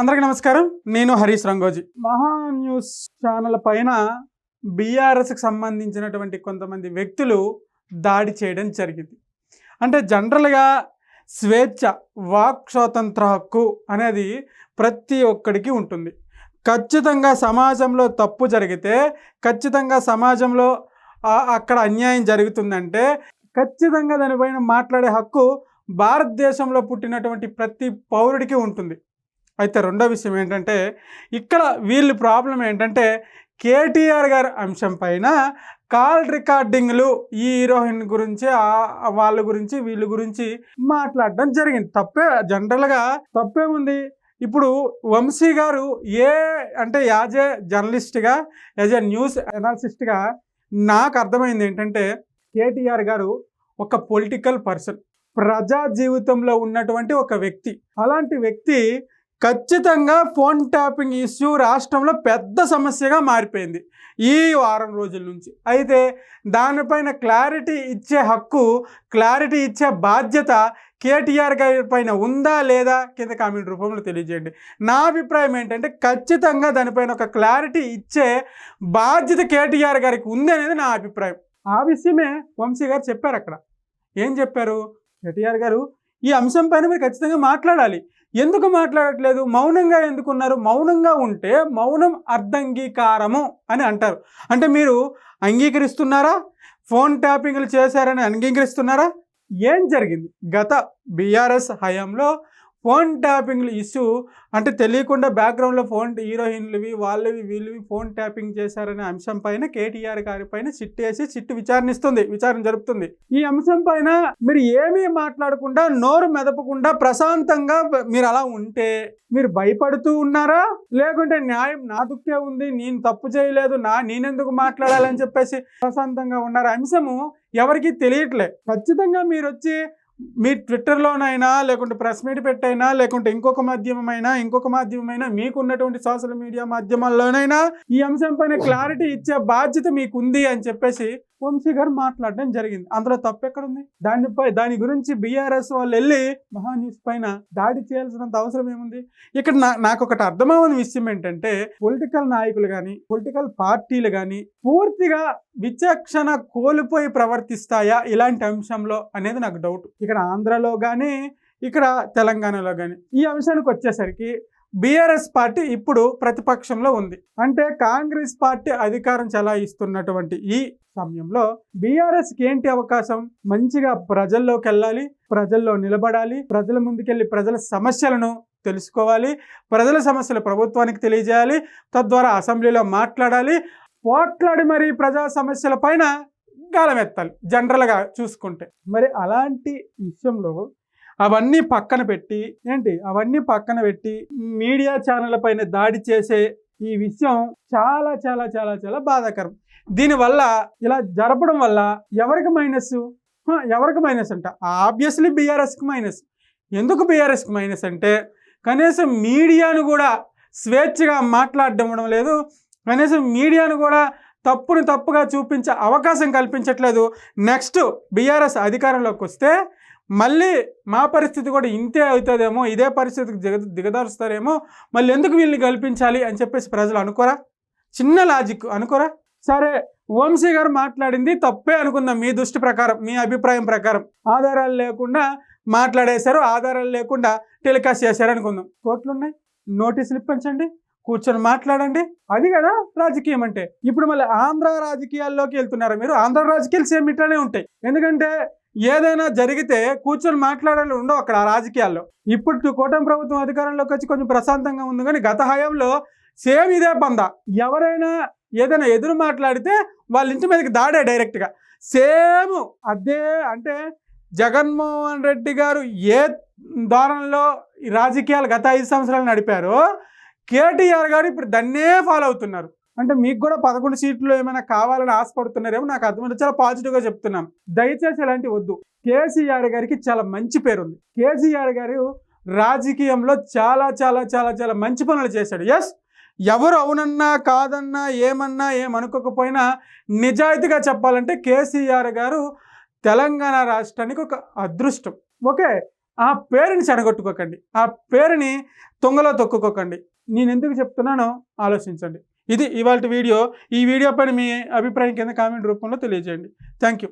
అందరికి నమస్కారం. నేను హరీష్ రంగోజీ. మహా న్యూస్ ఛానల్ పైన బీఆర్ఎస్కి సంబంధించినటువంటి కొంతమంది వ్యక్తులు దాడి చేయడం జరిగింది. అంటే జనరల్గా స్వేచ్ఛ వాక్ స్వాతంత్ర హక్కు అనేది ప్రతి ఒక్కడికి ఉంటుంది. ఖచ్చితంగా సమాజంలో తప్పు జరిగితే ఖచ్చితంగా సమాజంలో అక్కడ అన్యాయం జరుగుతుందంటే ఖచ్చితంగా దానిపైన మాట్లాడే హక్కు భారతదేశంలో పుట్టినటువంటి ప్రతి పౌరుడికి ఉంటుంది. అయితే రెండో విషయం ఏంటంటే ఇక్కడ వీళ్ళు ప్రాబ్లం ఏంటంటే కేటీఆర్ గారి అంశం పైన కాల్ రికార్డింగ్లు ఈ హీరోయిన్ గురించి వాళ్ళ గురించి వీళ్ళ గురించి మాట్లాడడం జరిగింది. తప్పే జనరల్గా తప్పేముంది ఇప్పుడు వంశీ గారు ఏ అంటే యాజ్ ఏ జర్నలిస్ట్గా యాజ్ ఏ న్యూస్ అనాలిసిస్ట్గా నాకు అర్థమైంది ఏంటంటే కేటీఆర్ గారు ఒక పొలిటికల్ పర్సన్. ప్రజా జీవితంలో ఉన్నటువంటి ఒక వ్యక్తి. అలాంటి వ్యక్తి ఖచ్చితంగా ఫోన్ ట్యాపింగ్ ఇష్యూ రాష్ట్రంలో పెద్ద సమస్యగా మారిపోయింది ఈ వారం రోజుల నుంచి. అయితే దానిపైన క్లారిటీ ఇచ్చే హక్కు క్లారిటీ ఇచ్చే బాధ్యత కేటీఆర్ గారి పైన ఉందా లేదా కింద కామెంట్ రూపంలో తెలియజేయండి. నా అభిప్రాయం ఏంటంటే ఖచ్చితంగా దానిపైన ఒక క్లారిటీ ఇచ్చే బాధ్యత కేటీఆర్ గారికి ఉంది అనేది నా అభిప్రాయం. ఆ విషయమే వంశీ గారు చెప్పారు అక్కడ. ఏం చెప్పారు? కేటీఆర్ గారు ఈ అంశం పైన మీరు ఖచ్చితంగా మాట్లాడాలి. ఎందుకు మాట్లాడట్లేదు? మౌనంగా ఎందుకున్నారు? మౌనంగా ఉంటే మౌనం అర్ధంగీకారము అని అంటారు. అంటే మీరు అంగీకరిస్తున్నారా? ఫోన్ ట్యాపింగ్లు చేశారని అంగీకరిస్తున్నారా? ఏం జరిగింది? గత బీఆర్ఎస్ హయాంలో ఫోన్ ట్యాపింగ్లు ఇష్యూ అంటే తెలియకుండా బ్యాక్గ్రౌండ్లో ఫోన్ హీరోయిన్లువి వాళ్ళవి వీళ్ళవి ఫోన్ ట్యాపింగ్ చేశారనే అంశం పైన కేటీఆర్ గారి పైన సిట్ వేసి సిట్ విచారణిస్తుంది విచారణ జరుపుతుంది. ఈ అంశం పైన మీరు ఏమీ మాట్లాడకుండా నోరు మెదపకుండా ప్రశాంతంగా మీరు అలా ఉంటే మీరు భయపడుతూ ఉన్నారా? లేకుంటే న్యాయం నా దుక్కే ఉంది నేను తప్పు చేయలేదు నా నేనెందుకు మాట్లాడాలని చెప్పేసి ప్రశాంతంగా ఉన్నారు? అంశము ఎవరికి తెలియట్లే. ఖచ్చితంగా మీరు వచ్చి మీ ట్విట్టర్లోనైనా లేకుంటే ప్రెస్ మీట్ పెట్టైనా లేకుంటే ఇంకొక మాధ్యమమైనా ఇంకొక మాధ్యమమైనా మీకు ఉన్నటువంటి సోషల్ మీడియా మాధ్యమాల్లోనైనా ఈ అంశం పైన క్లారిటీ ఇచ్చే బాధ్యత మీకుంది అని చెప్పేసి వంశీ గారు మాట్లాడడం జరిగింది. అందులో తప్పు ఎక్కడుంది? దానిపై దాని గురించి బీఆర్ఎస్ వాళ్ళు వెళ్ళి మహా న్యూస్ పైన దాడి చేయాల్సినంత అవసరం ఏముంది? ఇక్కడ నా నాకు ఒకటి అర్థమవుని విషయం ఏంటంటే పొలిటికల్ నాయకులు కానీ పొలిటికల్ పార్టీలు కానీ పూర్తిగా విచక్షణ కోల్పోయి ప్రవర్తిస్తాయా ఇలాంటి అంశంలో అనేది నాకు డౌట్. ఇక్కడ ఆంధ్రలో కానీ ఇక్కడ తెలంగాణలో కానీ ఈ అంశానికి వచ్చేసరికి బీఆర్ఎస్ పార్టీ ఇప్పుడు ప్రతిపక్షంలో ఉంది. అంటే కాంగ్రెస్ పార్టీ అధికారం చెలాయిస్తున్నటువంటి ఈ సమయంలో బీఆర్ఎస్కి ఏంటి అవకాశం? మంచిగా ప్రజల్లోకి వెళ్ళాలి ప్రజల్లో నిలబడాలి ప్రజల ముందుకెళ్ళి ప్రజల సమస్యలను తెలుసుకోవాలి ప్రజల సమస్యలు ప్రభుత్వానికి తెలియజేయాలి తద్వారా అసెంబ్లీలో మాట్లాడాలి పోట్లాడి మరి ప్రజా సమస్యల పైన గాలమెత్తాలి జనరల్గా చూసుకుంటే. మరి అలాంటి విషయంలో అవన్నీ పక్కన పెట్టి ఏంటి? అవన్నీ పక్కన పెట్టి మీడియా ఛానళ్ళ పైన దాడి చేసే ఈ విషయం చాలా చాలా చాలా చాలా బాధాకరం. దీనివల్ల ఇలా జరపడం వల్ల ఎవరికి మైనస్? ఎవరికి మైనస్ అంట? ఆబ్వియస్లీ బీఆర్ఎస్కి మైనస్. ఎందుకు బీఆర్ఎస్కి మైనస్ అంటే కనీసం మీడియాను కూడా స్వేచ్ఛగా మాట్లాడడం లేదు. కనీసం మీడియాను కూడా తప్పును తప్పుగా చూపించే అవకాశం కల్పించట్లేదు. నెక్స్ట్ బీఆర్ఎస్ అధికారంలోకి వస్తే మళ్ళీ మా పరిస్థితి కూడా ఇంతే అవుతుందేమో ఇదే పరిస్థితికి దిగ దిగదారుస్తారేమో మళ్ళీ ఎందుకు వీళ్ళని కల్పించాలి అని చెప్పేసి ప్రజలు అనుకోరా? చిన్న లాజిక్ అనుకోరా? సరే వంశీ గారు మాట్లాడింది తప్పే అనుకుందాం మీ దృష్టి ప్రకారం మీ అభిప్రాయం ప్రకారం. ఆధారాలు లేకుండా మాట్లాడేశారు ఆధారాలు లేకుండా టెలికాస్ట్ చేశారు అనుకుందాం. కోట్లు ఉన్నాయి నోటీసులు ఇప్పించండి కూర్చొని మాట్లాడండి. అది కదా రాజకీయం అంటే. ఇప్పుడు మళ్ళీ ఆంధ్ర రాజకీయాల్లోకి వెళ్తున్నారు మీరు? ఆంధ్ర రాజకీయాలు సేమ్ ఇట్లానే ఉంటాయి. ఎందుకంటే ఏదైనా జరిగితే కూర్చొని మాట్లాడాలి ఉండవు అక్కడ రాజకీయాల్లో. ఇప్పుడు కూటమి ప్రభుత్వం అధికారంలోకి వచ్చి కొంచెం ప్రశాంతంగా ఉంది కానీ గత హయాంలో సేమ్ ఇదే పంద. ఎవరైనా ఏదైనా ఎదురు మాట్లాడితే వాళ్ళ ఇంటి మీదకి దాడే డైరెక్ట్గా. సేమ్ అదే అంటే జగన్మోహన్ రెడ్డి గారు ఏ ధోరణిలో రాజకీయాలు గత ఐదు సంవత్సరాలు నడిపారో కేటీఆర్ గారు ఇప్పుడు దాన్నే ఫాలో అవుతున్నారు. అంటే మీకు కూడా పదకొండు సీట్లు ఏమైనా కావాలని ఆశపడుతున్నారేమో నాకు అర్థమైంది. చాలా పాజిటివ్గా చెప్తున్నాను దయచేసి అలాంటివి వద్దు. కేసీఆర్ గారికి చాలా మంచి పేరు ఉంది కేసీఆర్ గారు రాజకీయంలో చాలా చాలా చాలా చాలా మంచి పనులు చేశాడు. ఎస్ ఎవరు అవునన్నా కాదన్నా ఏమన్నా ఏమనుకోకపోయినా నిజాయితీగా చెప్పాలంటే కేసీఆర్ గారు తెలంగాణ రాష్ట్రానికి ఒక అదృష్టం. ఓకే ఆ పేరుని చెడగొట్టుకోకండి. ఆ పేరుని తొంగలో తొక్కుకోకండి. నేను ఎందుకు చెప్తున్నానో ఆలోచించండి. ఇది ఇవాళ వీడియో. ఈ వీడియో పైన మీ అభిప్రాయం కింద కామెంట్ రూపంలో తెలియజేయండి. Thank you